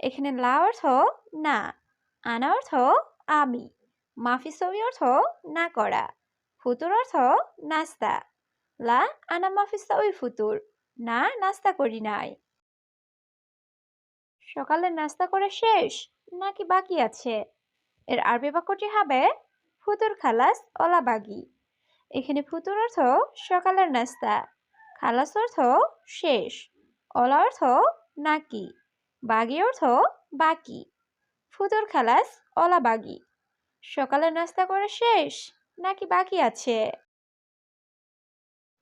এখানে লা অর্থ না, আনা অর্থ আমি মাফিসবি অর্থ না করা, ফুতুর অর্থ নাস্তা, লা আনা মাফিসবি ফুতুর, না নাস্তা করি নাই। সকালের নাস্তা করে শেষ নাকি বাকি আছে? এর আরবি বাক্যটি হবে ফুতুর খালাস অলা বাগি। এখানে ফুতুর অর্থ সকালের নাস্তা, খালাস অর্থ শেষ অলা অর্থ নাকি। বাগি অর্থ বাকি। ফুতুর খালাস অলা বাগি। সকালের নাস্তা করে শেষ নাকি বাকি আছে?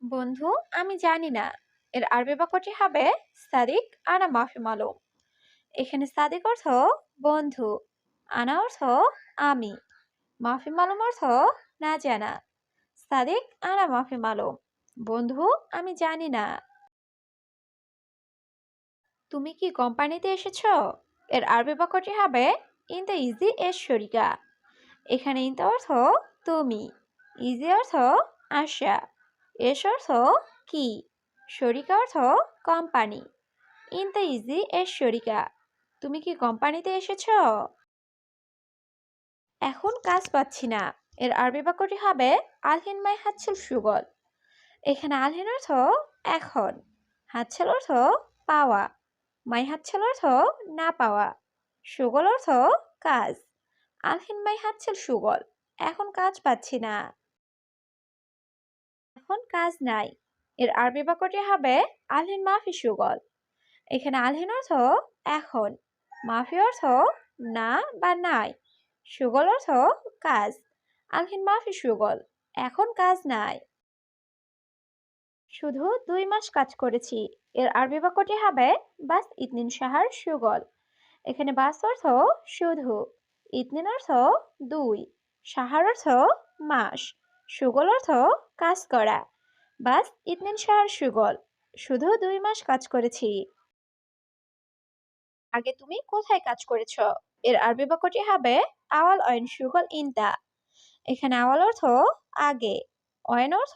বন্ধু, আমি জানি না। এর আরবি বাক্যটি হবে সাদিক আনা মাফি মালুম। এখানে সাদিক অর্থ বন্ধু, আনা অর্থ আমি। মাফি মালুম অর্থ না জানা। সাদিক আনা মাফি মালুম। বন্ধু, আমি জানি না। তুমি কি কোম্পানিতে এসেছ? এর আরবি বাক্যটি হবে ইন দ্য ইজি এর শরিকা এখানে ইন অর্থ, তুমি ইজি অর্থ, আশা এস অর্থ, কি শরিকা অর্থ, কোম্পানি ইন দ্য ইজি এর শরিকা তুমি কি কোম্পানিতে এসেছ? এখন কাজ পাচ্ছি না। এর আরবি বাক্যটি হবে আলহিন মাই হাতছেল সুগল এখানে আলহিন অর্থ, এখন হাতছেল অর্থ, পাওয়া মাই হাতছেল অর্থ না পাওয়া, সুগল অর্থ কাজ। আলহিন, মাই হাতছেল সুগল, এখন কাজ পাচ্ছি না। এখন কাজ নাই। এর আরবি বাক্যটি হবে আলহিন, মাফি সুগল। এখানে আলহিন অর্থ এখন, মাফি অর্থ না বা নাই, সুগল অর্থ কাজ। আলহিন, মাফি সুগল, এখন কাজ নাই। শুধু দুই মাস কাজ করেছি। এর আরবি বাক্যটি হবে, বাস ইতনিন সাহার সুগল। এখানে বাস অর্থ শুধু, ইতনিন অর্থ দুই সাহার অর্থ মাস, সুগল অর্থ কাজ করা। বাস ইতনিন সাহার সুগল। শুধু দুই মাস কাজ করেছি। আগে তুমি কোথায় কাজ করেছ? এর আরবি বাক্যটি হবে, আওয়াল অয়ন সুগল ইনতা। এখানে আওয়াল অর্থ আগে, অয়ন অর্থ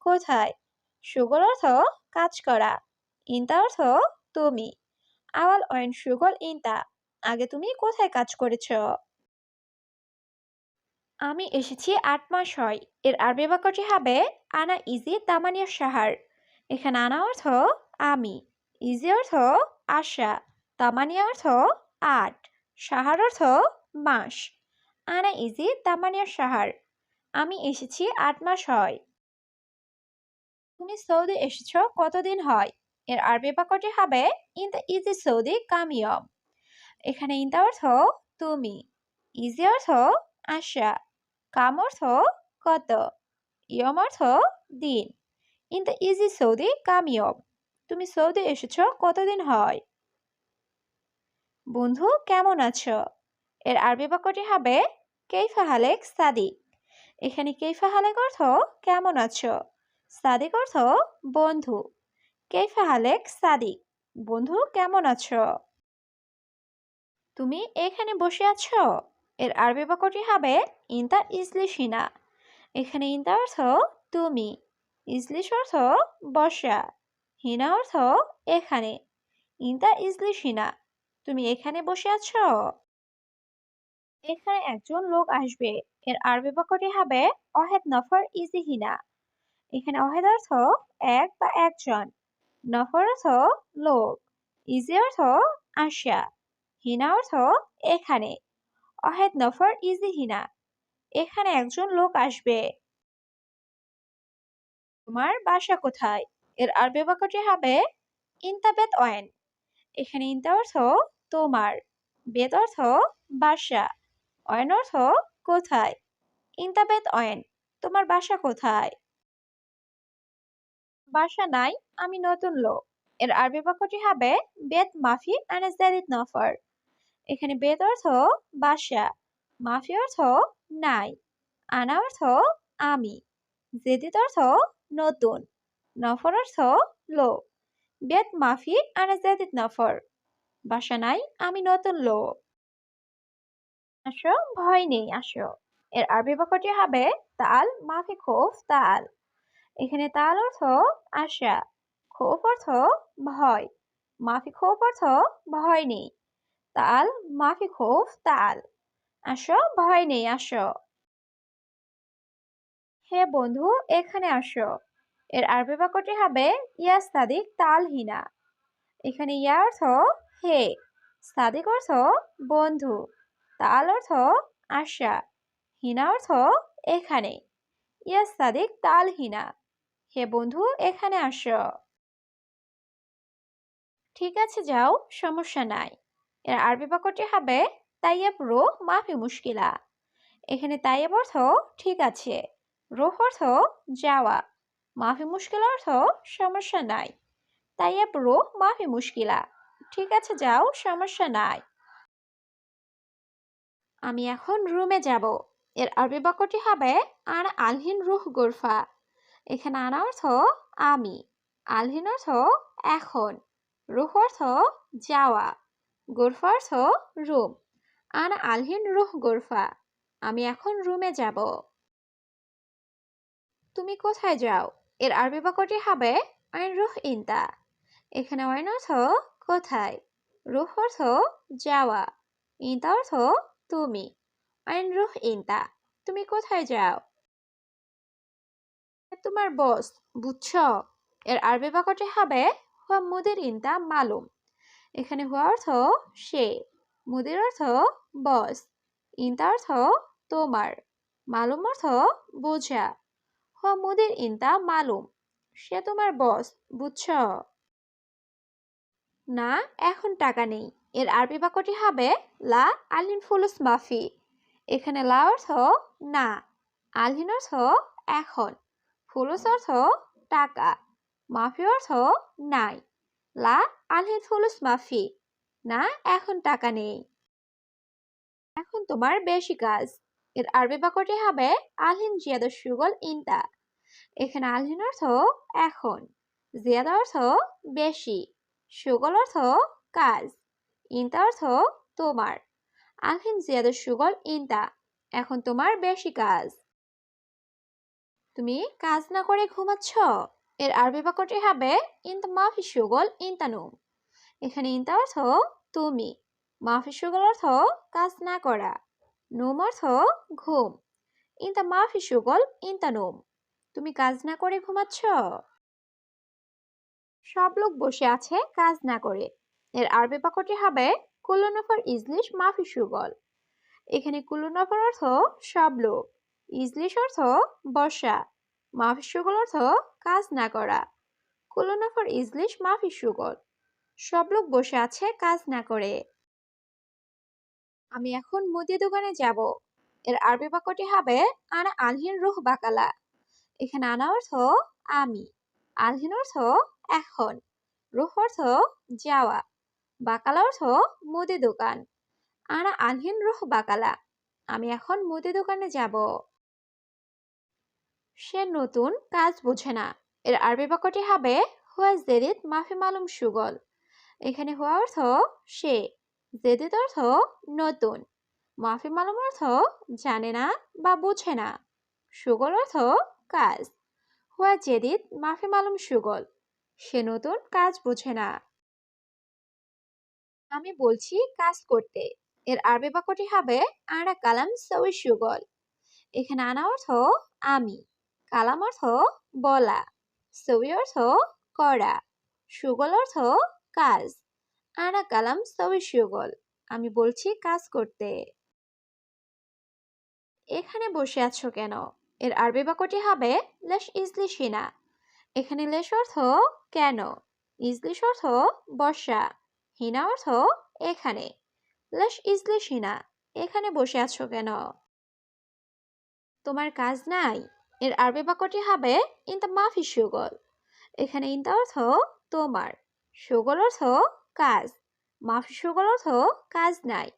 কোথায়? সুগল অর্থ কাজ করা, ইনতা অর্থ তুমি। আওয়াল অয়ন সুগল ইনতা, আগে তুমি কোথায় কাজ করেছ? আমি এসেছি আট মাস হয়, এর আরবি বাক্যটি হবে, আনা ইজি তামানিয়া সাহার। এখানে আনা অর্থ আমি, ইজি অর্থ আশা, তামানিয়া অর্থ আট, সাহার অর্থ মাস। আনা ইজি তামানিয়া সাহার। আমি এসেছি আট মাস হয় তুমি সৌদি এসেছ কতদিন হয়? এর আরবি বাক্যটি হবে, ইন দ্য ইজি সৌদি কামিয়ম এখানে ইন অর্থ, তুমি। ইজি অর্থ, আশা। কাম অর্থ, কত। ইয়ম অর্থ, দিন। ইন দ্য ইজি সৌদি কামিয়ম তুমি সৌদি এসেছ কতদিন হয়? বন্ধু, কেমন আছো? এর আরবি বাক্যটি হবে, কেইফা হালেক সাদিক? এখানে কেইফা হালেক অর্থ, কেমন আছো? সাদিক অর্থ বন্ধু। কেইফা হালেক সাদিক, বন্ধু কেমন আছো? তুমি এখানে বসে আছো? এর আরবি বাক্যটি হবে ইনতা ইসলিশিনা এখানে ইনতা অর্থ তুমি ইসলিশ অর্থ বসা, হিনা অর্থ এখানে, ইনতা ইসলিশিনা তুমি এখানে বসে আছো? এখানে একজন লোক আসবে। এর আরবি বাক্যটি হবে অহেদ নফর ইজি হিনা এখানে অহেদ অর্থ এক বা একজন। নফর অর্থ লোক। ইজি অর্থ আসা হিনা অর্থ এখানে। অহেদ নফর ইজি হিনা। এখানে একজন লোক আসবে। তোমার বাসা কোথায়? এর আরবি বাক্যটি হবে ইন্তাবেত অয়েন এখানে ইন্তা অর্থ তোমার। বেদ অর্থ বাসা। অয়েন অর্থ কোথায়? ইন্তাবেত অয়েন তোমার বাসা কোথায়? বাসা নাই, আমি নতুন লোক। এর আরবি বাক্যটি হবে বেত মাফি আনাজারিদ নফর। এখানে বেদ অর্থ বাসা, মাফি অর্থ নাই, আনা অর্থ আমি জেদিত অর্থ নতুন, নফর অর্থ লোক। বেদ মাফি আনা জেদিত নফর। বাসা নাই, আমি নতুন লোক। আসো, ভয় নেই, আসো। এর আরবি বাক্যটি হবে, তাল মাফি খোফ তাল। এখানে তাল অর্থ আশা খোফ অর্থ ভয় মাফি খোফ অর্থ ভয় নেই। তাল মাফি খোফ তাল, আসো, ভয় নেই, আসো। হে বন্ধু, এখানে আসো। এর আরবি বাক্যটি হবে ইয়া সাদিক তাল হিনা। এখানে ইয়া অর্থ হে সাদিক অর্থ বন্ধু, তাল অর্থ আশা, হিনা অর্থ এখানে। ইয়া সাদিক তাল হিনা। হে বন্ধু, এখানে আসো। ঠিক আছে, যাও, সমস্যা নাই। এর আরবি বাক্যটি হবে, তাইয়াব রো মাফি মুশকিলা। এখানে তাইয়াব অর্থ, ঠিক আছে। রোহ অর্থ, যাওয়া। মাফি মুশকিল অর্থ, সমস্যা নাই। তাইয়াব রো মাফি মুশকিলা। ঠিক আছে, যাও, সমস্যা নাই। আমি এখন রুমে যাব। এর আরবি বাক্যটি হবে, আর আলহিন রুহ গোরফা। এখানে আনা অর্থ আমি, আলহিন অর্থ এখন, রুহ অর্থ যাওয়া, গোরফা অর্থ রুম, আনা আলহিন রুহ গোরফা, আমি এখন রুমে যাব। তুমি কোথায় যাও? এর আরবি বাক্যটি হবে আইন রুহ ইনতা, এখানে আইন অর্থ কোথায়, রুহ অর্থ যাওয়া, ইনতা অর্থ তুমি, আইন রুহ ইনতা, তুমি কোথায় যাও? তোমার বস, বুঝছ? এর আরবি বাক্যটি হবে হুয়া মুদির ইনতা মালুম। এখানে হুয়া অর্থ সে, মুদির অর্থ বস, ইনতা অর্থ তোমার, মালুম অর্থ বোঝা। হুয়া মুদির ইনতা মালুম, সে তোমার বস, বুঝছ? না, এখন টাকা নেই। এর আরবি বাক্যটি হবে লা আলিন ফুলুস মাফি। এখানে লা অর্থ না আলহিন অর্থ এখন। ফুলুস অর্থ টাকা মাফি অর্থ নাই। লা আলহিন ফুলুস মাফি, না এখন টাকা নেই। এখন তোমার বেশি কাজ। এর আরবি বাক্যটি হবে আলহিন জিয়াদা সুগল ইনতা। এখানে আলহিন অর্থ এখন, জিয়াদা অর্থ বেশি, সুগল অর্থ কাজ, ইনতা অর্থ তোমার। আলহিন জিয়াদা সুগল ইনতা, এখন তোমার বেশি কাজ। তুমি কাজ না করে ঘুমাচ্ছ? এর আরবি বাক্যটি হবে, ইনতা মাফি সুগল ইনতানুম এখানে ইনতা অর্থ তুমি। মাফি সুগল অর্থ কাজ না করা। নুম অর্থ ঘুম। ইনতা মাফি সুগল ইনতানুম তুমি কাজ না করে ঘুমাচ্ছ? সব লোক বসে আছে কাজ না করে। এর আরবি বাক্যটি হবে কুল্লনফর ইজলিশ মাফি সুগল এখানে কুল্লনফর অর্থ সব লোক। ইজলিশ অর্থ বর্ষা মাফি সুগল অর্থ কাজ না করা। কুল্লনফর ইজলিশ মাফি সুগল সব লোক বসে আছে কাজ না করে। আমি এখন মুদি দোকানে যাব। এর আরবি বাক্যটি হবে, আনা আলহিন রুহ বাকালা। এখানে আনা অর্থ, আমি। আলহিন অর্থ, এখন। রুহ অর্থ, যাওয়া। বাকালা অর্থ, মুদি দোকান। আনা আলহিন রুহ বাকালা। আমি এখন মুদি দোকানে যাব। সে নতুন কাজ বোঝে না। এর আরবি বাক্যটি হবে, হুয়া জেদিদ, মাফি মালুম সুগল। এখানে হুয়া অর্থ সে, জেদিদ অর্থ নতুন। মাফি মালুম অর্থ জানে না বা বুঝে না। সুগল অর্থ কাজ। হুয়া জেদিদ, মাফি মালুম সুগল। সে নতুন কাজ বোঝে না। আমি বলছি কাজ করতে। এর আরবি বাক্যটি হবে, আনা কালাম সউই সুগল। এখানে আনা অর্থ আমি। কালাম অর্থ বলা সউই অর্থ করা সুগল অর্থ কাজ। আনা কালাম সউই সুগল, আমি বলছি কাজ করতে। এখানে বসে আছো কেন? এর আরবি বাক্যটি হবে লেশ ইজলিশিনা এখানে লেশ অর্থ কেন? ইজলিশ অর্থ বসা, হিনা অর্থ এখানে। লেশ ইজলিশিনা এখানে বসে আছো কেন? তোমার কাজ নাই? এর আরবি বাক্যটি হবে, ইনতা মাফি সুগল। এখানে ইনতা অর্থ তোমার, সুগল অর্থ কাজ, মাফি সুগল অর্থ কাজ নাই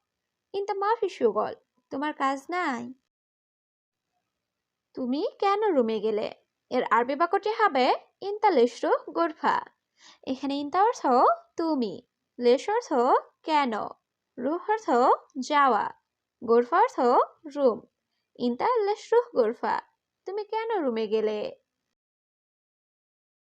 কিন্তু মাফি সুগল তোমার কাজ নাই। তুমি কেন রুমে গেলে? এর আরবি বাক্যটি হবে, ইন্তা লেশরু গোরফা। এখানে ইন্তা অর্থ তুমি, লেশ অর্থ কেন, রুহ অর্থ যাওয়া, গোরফা অর্থ রুম, ইন্তা লেশরুহ গোরফা। তুমি কেন রুমে গেলে?